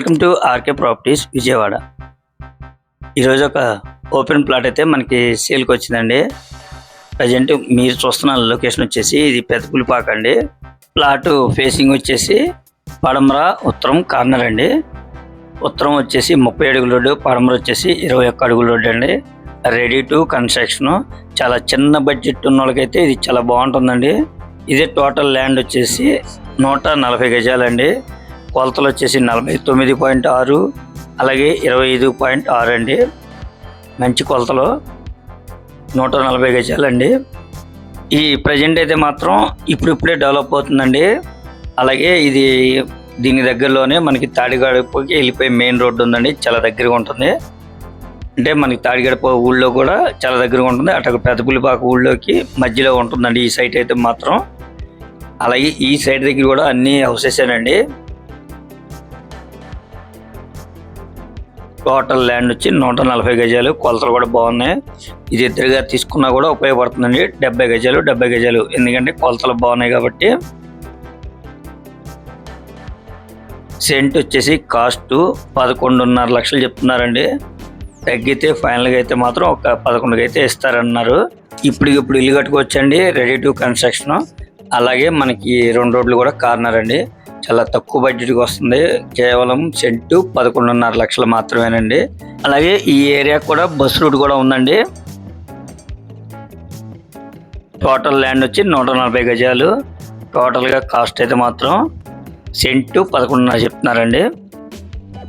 Welcome to RK properties Vijayawada. ఈరోజు ఒక open plot అయితే మనకి సేల్కి వచ్చిందండి. ప్రజెంట్ మీరు చూస్తున్న లొకేషన్ వచ్చేసి ఇది పెద్దపులిపాక అండి. ప్లాట్ ఫేసింగ్ వచ్చేసి పడమర ఉత్తరం కార్నర్ అండి. ఉత్తరం వచ్చేసి ముప్పై అడుగుల రోడ్డు పడమర వచ్చేసి ఇరవై ఒక్క అడుగుల రోడ్డు అండి. Ready to construction. చాలా చిన్న బడ్జెట్ ఉన్న వాళ్ళకైతే ఇది చాలా బాగుంటుందండి. ఇదే టోటల్ ల్యాండ్ వచ్చేసి నూట నలభై గజాలండి. కొలతలు వచ్చేసి నలభై తొమ్మిది పాయింట్ ఆరు అలాగే ఇరవై ఐదు పాయింట్ ఆరు అండి. మంచి కొలతలు. నూట నలభై గజాలండి. ఈ ప్రజెంట్ అయితే మాత్రం ఇప్పుడిప్పుడే డెవలప్ అవుతుందండి. అలాగే ఇది దీని దగ్గరలోనే మనకి తాడిగడపకి వెళ్ళిపోయి మెయిన్ రోడ్డు ఉందండి. చాలా దగ్గరగా ఉంటుంది. అంటే మనకి తాడిగడప ఊళ్ళో కూడా చాలా దగ్గరగా ఉంటుంది. అటు పెద్దపులిపాక ఊళ్ళోకి మధ్యలో ఉంటుందండి ఈ సైట్ అయితే మాత్రం. అలాగే ఈ సైడ్ దగ్గర కూడా అన్ని హౌసెస్ అండి టోటల్ ల్యాండ్ వచ్చి నూట నలభై గజాలు కొలతలు కూడా బాగున్నాయి. ఇది ఇద్దరుగా తీసుకున్నా కూడా ఉపయోగపడుతుందండి. డెబ్బై గజాలు డెబ్బై గజాలు. ఎందుకంటే కొలతలు బాగున్నాయి కాబట్టి. సెంట్ వచ్చేసి కాస్ట్ పదకొండున్నర లక్షలు చెప్తున్నారండి. తగ్గితే ఫైనల్గా అయితే మాత్రం ఒక పదకొండుకి అయితే ఇస్తారన్నారు. ఇప్పుడు ఇప్పుడు ఇల్లు కట్టుకోవచ్చండి. Ready to construction. అలాగే మనకి రెండు రోడ్లు కూడా కార్నర్ అండి. చాలా తక్కువ బడ్జెట్కి వస్తుంది. కేవలం సెంటు పదకొండున్నర లక్షలు మాత్రమేనండి. అలాగే ఈ ఏరియా కూడా బస్ రూట్ కూడా ఉందండి. టోటల్ ల్యాండ్ వచ్చి నూట నలభై గజాలు. టోటల్గా కాస్ట్ అయితే మాత్రం సెంటు పదకొండున్నర చెప్తున్నారండి.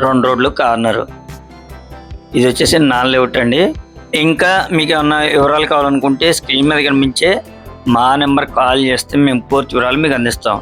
రెండు రోడ్లు కార్నరు. ఇది వచ్చేసి నాన్ లేఅవుట్ అండి. ఇంకా మీకు ఏమన్నా వివరాలు కావాలనుకుంటే స్క్రీన్ మీద కనిపించే మా నెంబర్ కాల్ చేస్తే మేము పూర్తి వివరాలు మీకు అందిస్తాం.